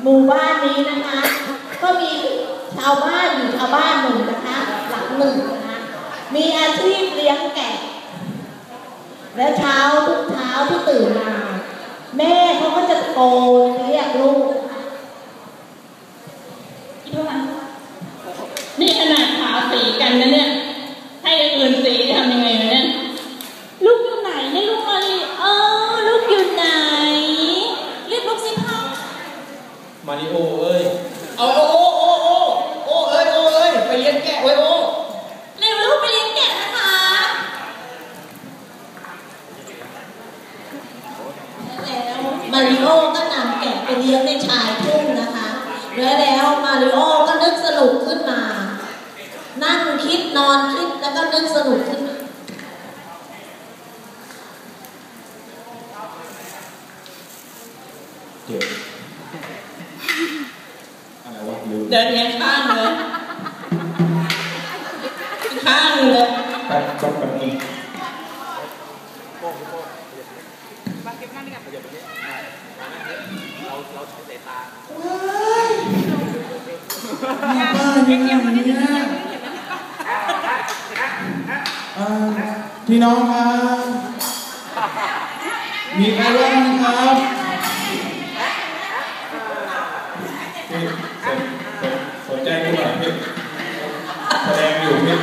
หมู่บ้านนี้นะคะ ก็มีชาวบ้านอยู่ชาวบ้านหนึ่งนะคะหลังหนึ่งนะคะมีอาชีพเลี้ยงแกะ และเช้าทุกเช้าที่ตื่นมา แม่เขาก็จะโกนเรียกลูกนี่ขนาดขาวสีกันนะเนี่ย ให้อื่นสีทำยังไงวะ มาริโอเอ้ย เอาโอ้โอ้โอ้โอ้โอ้เอ้ยโอ้เอ้ย ไปเลี้ยงแกะไว้โอ้เร็วลูกไปเลี้ยงแกะนะคะ แล้วมาริโอก็นำแกะไปเลี้ยงในชายทุ่งนะคะแล้วแล้วมาริโอก็นึกสนุกขึ้นมา นั่งคิดนอนคิดแล้วก็นึกสนุกขึ้นมาเจ็บอะไรวะลืม เดินเลี้ยงข้างเลยข้างเลยแป๊บจบแบบนี้บ้านยังไงเนี่ยเอ่อพี่น้องครับ มีใครว่างไหมครับ สนสนใจกูหน่อยพี่แสดงอยู่พี่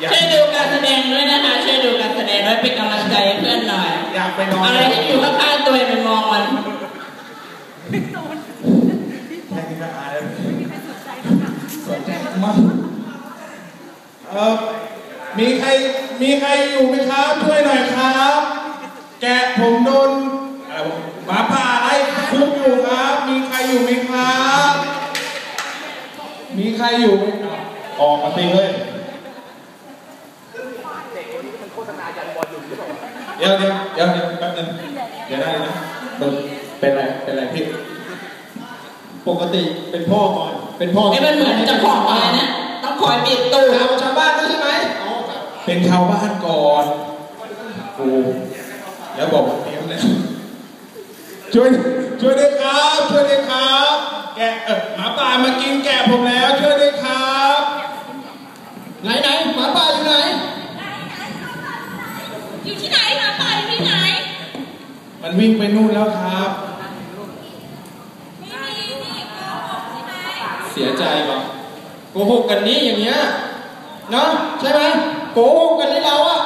อยากช่วยดูการแสดงด้วยนะคะช่วยดูการแสดงด้วยเป็นกำลังใจให้เพื่อนหน่อย อยากไปนอนอะไรที่อยู่ข้างๆตัวอย่าไปมองมันแค่นี้ก็อายแล้วสนใจมากเออมีใครมีใครอยู่ไหมครับช่วยหน่อยครับ แกะผมโดน อยู่ไหมครับออกมาตีเลยเดี๋ยวเดี๋ยวเดี๋ยวเดี๋ยวแป๊บนึงเดี๋ยวได้นะเป็นเป็นไรเป็นไรพี่ ปกติเป็นพ่อก่อนเป็นพ่อไอ้มันเหมือนเจะของอะไรนะต้องคอยบีบตูดเอาชาวบ้านด้วยใช่ไหมอ๋อครับเป็นชาวบ้านก่อนกูแล้วบอกว่าเตรียมแล้วช่วยช่วยด้วยครับช่วยด้วยครับแกะเออหมา ป่ามากินแกะผมแล้วช่วยด้วยครับ ไหนไหนหมาป่าอยู่ไหน อยู่ที่ไหนหมาป่าอยู่ที่ไหน มันวิ่งไปนู่นแล้วครับ เสียใจว่ะโกหกกันนี้อย่างเงี้ยเนาะใช่ไหมโกหกกันนี่เราอะ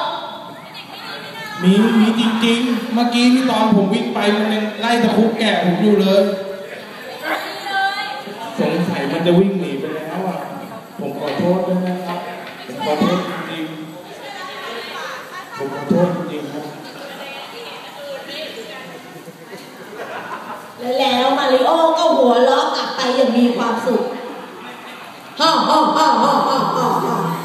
มีมีจริงๆ เมื่อกี้ที่ตอนผมวิ่งไปมันยังไล่ตะคุบแกะผมอยู่เลยสงสัยมัน จะวิ่งหนีไปแล้วอะ ผมขอโทษด้วยนะครับ ผมขอโทษจริงๆผมขอโทษจริงๆครับ และแล้วมาริโอก็หัวเราะกลับไปอย่างมีความสุขฮ่าฮ่าฮ่าฮ่าฮ่าฮ่าฮ่า